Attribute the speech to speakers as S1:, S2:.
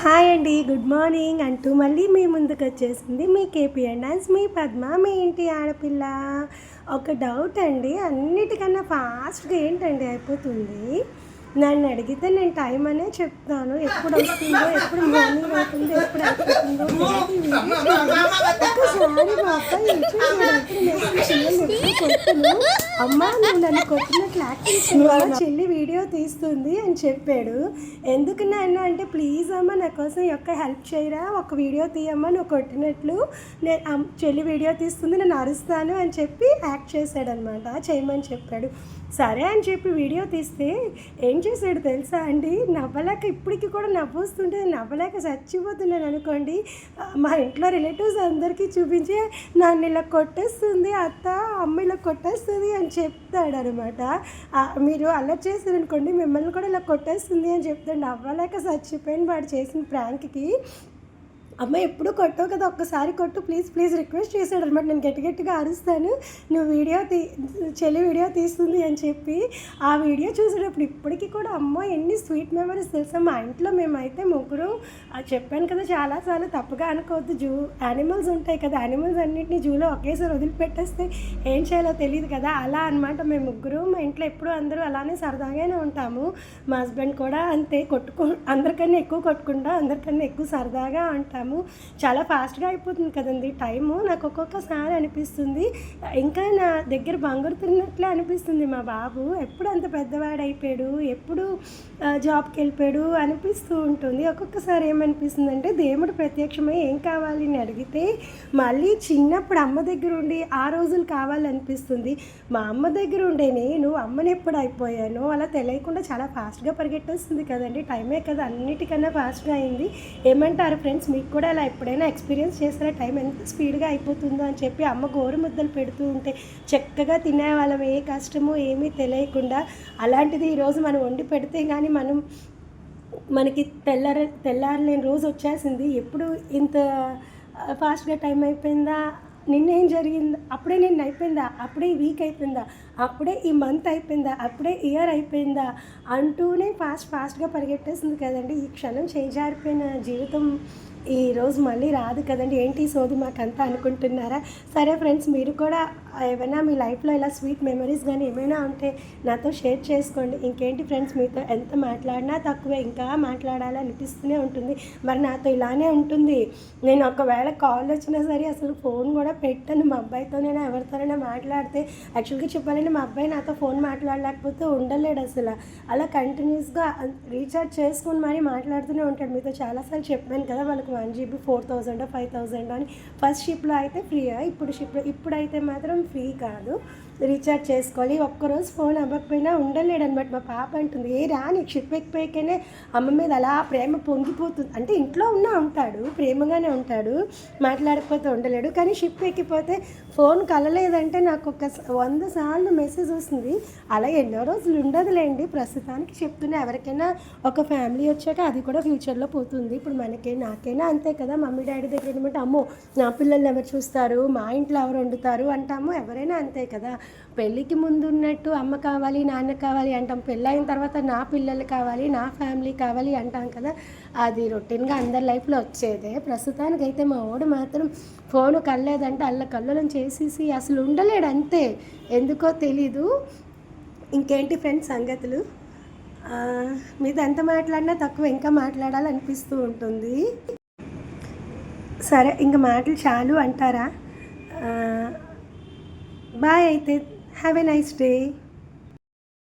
S1: Hi అండి good morning అంటూ మళ్ళీ మీ ముందుకు వచ్చేసింది మీ కేపీ అండ్ డాన్స్ మీ పద్మ మీ ఇంటి ఆడపిల్ల. ఒక డౌట్ అండి అన్నిటికన్నా ఫాస్ట్గా ఏంటండి అయిపోతుంది? నన్ను అడిగితే నేను టైం అనే చెప్తాను. ఎప్పుడు వస్తుందో ఎప్పుడు మార్నింగ్ అవుతుందో ఎప్పుడు అయిపోతుందో ఒక్కసారి మా అబ్బాయి నేను అమ్మ నువ్వు నన్ను కొట్టినట్లు యాక్టింగ్ చెల్లి వీడియో తీస్తుంది అని చెప్పాడు ఎందుకు నాన్న అంటే ప్లీజ్ అమ్మ నా కోసం యొక్క హెల్ప్ చేయరా ఒక వీడియో తీయమ్మా నువ్వు కొట్టినట్లు నేను చెల్లి వీడియో తీస్తుంది నేను అరుస్తాను అని చెప్పి యాక్ట్ చేశాడనమాట చేయమని చెప్పాడు సరే అని చెప్పి వీడియో తీస్తే ఏం చేశాడు తెలుసా అండి నవ్వలేక ఇప్పటికి కూడా నవ్వుస్తుంటే నవ్వలేక చచ్చిపోతున్నాను అనుకోండి మా ఇంట్లో రిలేటివ్స్ అందరికీ చూపించి నన్ను ఇలా కొట్టేస్తుంది అత్త అమ్మ ఇలా కొట్టేస్తుంది అని చెప్తాడు అనమాట మీరు అలా చేశారనుకోండి మిమ్మల్ని కూడా ఇలా కొట్టేస్తుంది అని చెప్తాడు. నవ్వలేక చచ్చిపోయిన వాడు చేసిన ప్రాంక్కి అమ్మ ఎప్పుడు కొట్టవు కదా ఒక్కసారి కొట్టు ప్లీజ్ ప్లీజ్ రిక్వెస్ట్ చేశాడు అనమాట. నేను గట్టి గట్టిగా అరుస్తాను. నువ్వు వీడియో తీ చెల్లి వీడియో తీస్తుంది అని చెప్పి ఆ వీడియో చూసేటప్పుడు ఇప్పటికీ కూడా అమ్మ ఎన్ని స్వీట్ మెమరీస్ తెలుసా? మా ఇంట్లో మేమైతే ముగ్గురు చెప్పాను కదా చాలాసార్లు తప్పుగా అనుకోవద్దు. జూ యానిమల్స్ ఉంటాయి కదా యానిమల్స్ అన్నింటినీ జూలో ఒకేసారి వదిలిపెట్టేస్తే ఏం చేయాలో తెలియదు కదా. అలా అనమాట మేము ముగ్గురు మా ఇంట్లో ఎప్పుడు అందరూ అలానే సరదాగానే ఉంటాము. మా హస్బెండ్ కూడా అంతే కొట్టుకు అందరికన్నా ఎక్కువ కొట్టుకుంటా అందరికన్నా ఎక్కువ సరదాగా ఉంటాము. చాలా ఫాస్ట్గా అయిపోతుంది కదండి. టైము నాకు ఒక్కొక్కసారి అనిపిస్తుంది. ఇంకా నా దగ్గర బంగారు తిన్నట్లే అనిపిస్తుంది మా బాబు. ఎప్పుడు అంత పెద్దవాడు అయిపోయాడు? ఎప్పుడు జాబ్కి వెళ్ళిపోయాడు? అనిపిస్తూ ఉంటుంది. ఒక్కొక్కసారి ఏమనిపిస్తుంది అంటే దేవుడు ప్రత్యక్షమై ఏం కావాలి? అని అడిగితే మళ్ళీ చిన్నప్పుడు అమ్మ దగ్గర ఉండి ఆ రోజులు కావాలనిపిస్తుంది. మా అమ్మ దగ్గర ఉండే నేను అమ్మని ఎప్పుడు అయిపోయాను అలా తెలియకుండా చాలా ఫాస్ట్గా పరిగెట్టేస్తుంది కదండి. టైమే కదా అన్నిటికన్నా ఫాస్ట్గా అయింది. ఏమంటారు ఫ్రెండ్స్ మీకు కూడా అలా ఎప్పుడైనా ఎక్స్పీరియన్స్ చేస్తారా టైం ఎంత స్పీడ్గా అయిపోతుందో అని చెప్పి అమ్మ గోరు ముద్దలు పెడుతూ ఉంటే చక్కగా తినేవాళ్ళం. ఏ కష్టము ఏమీ తెలియకుండా అలాంటిది ఈరోజు మనం వండి పెడితే కానీ మనం మనకి తెల్లార తెల్లారలేని రోజు వచ్చేసింది. ఎప్పుడు ఇంత ఫాస్ట్గా టైం అయిపోయిందా? నిన్నేం జరిగిందా? అప్పుడే నిన్న అయిపోయిందా? అప్పుడే వీక్ అయిపోయిందా? అప్పుడే ఈ మంత్ అయిపోయిందా? అప్పుడే ఇయర్ అయిపోయిందా? అంటూనే ఫాస్ట్ ఫాస్ట్గా పరిగెట్టేసింది కదండి. ఈ క్షణం చేజారిపోయిన జీవితం ఈరోజు మళ్ళీ రాదు కదండి. ఏంటి ఈ సోది మాకంతా అనుకుంటున్నారా? సరే ఫ్రెండ్స్ మీరు కూడా ఏమైనా మీ లైఫ్లో ఇలా స్వీట్ మెమరీస్ కానీ ఏమైనా ఉంటే నాతో షేర్ చేసుకోండి. ఇంకేంటి ఫ్రెండ్స్ మీతో ఎంత మాట్లాడినా తక్కువే ఇంకా మాట్లాడాలి అనిపిస్తూనే ఉంటుంది. మరి నాతో ఇలానే ఉంటుంది. నేను ఒకవేళ కాల్ వచ్చినా సరే అసలు ఫోన్ కూడా పెట్టాను. మా అబ్బాయితోనైనా ఎవరితోనైనా మాట్లాడితే యాక్చువల్గా చెప్పాలంటే మా అబ్బాయి నాతో ఫోన్ మాట్లాడలేకపోతే ఉండలేడు అసలు. అలా కంటిన్యూస్గా రీఛార్జ్ చేసుకుని మరీ మాట్లాడుతూనే ఉంటాడు. మీతో చాలాసార్లు చెప్పాను కదా వాళ్ళకి one GB four thousand five thousand అని ఫస్ట్ షిప్లో అయితే ఫ్రీయా? ఇప్పుడు షిప్లో ఇప్పుడైతే మాత్రం ఫ్రీ కాదు. రీఛార్జ్ చేసుకోవాలి. ఒక్కరోజు ఫోన్ అవ్వకపోయినా ఉండలేడు అనమాట మా పాప అంటుంది ఏ రా నీకు షిప్ ఎక్కిపోయాకనే అమ్మ మీద అలా ప్రేమ పొంగిపోతుంది. అంటే ఇంట్లో ఉన్నా ఉంటాడు ప్రేమగానే ఉంటాడు మాట్లాడకపోతే ఉండలేడు. కానీ షిప్ ఎక్కిపోతే ఫోన్ కలలేదంటే నాకు ఒక వంద సార్లు మెసేజ్ వస్తుంది. అలా ఎన్నో రోజులు ఉండదులేండి. ప్రస్తుతానికి చెప్తున్నా ఎవరికైనా ఒక ఫ్యామిలీ వచ్చాక అది కూడా ఫ్యూచర్లో పోతుంది. ఇప్పుడు మనకే నాకైనా అంతే కదా మమ్మీ డాడీ దగ్గర ఏమంటే అమ్మో నా పిల్లల్ని ఎవరు చూస్తారు? మా ఇంట్లో ఎవరు వండుతారు? అంటాము. ఎవరైనా అంతే కదా. పెళ్ళికి ముందు ఉన్నట్టు అమ్మ కావాలి నాన్న కావాలి అంటాం. పెళ్ళైన తర్వాత నా పిల్లలు కావాలి నా ఫ్యామిలీ కావాలి అంటాం కదా. అది రొటీన్గా అందరి లైఫ్లో వచ్చేదే. ప్రస్తుతానికి అయితే మా వాడు మాత్రం ఫోన్ కల్లేదంటే అల్ల కల్లోలం చేసేసి అసలు ఉండలేడు అంతే. ఎందుకో తెలీదు. ఇంకేంటి ఫ్రెండ్స్ సంగతులు? మీద ఎంత మాట్లాడినా తక్కువ ఇంకా మాట్లాడాలనిపిస్తూ ఉంటుంది. సరే ఇంకా మాటలు చాలు అంటారా? Bye, Aitit. Have a nice day.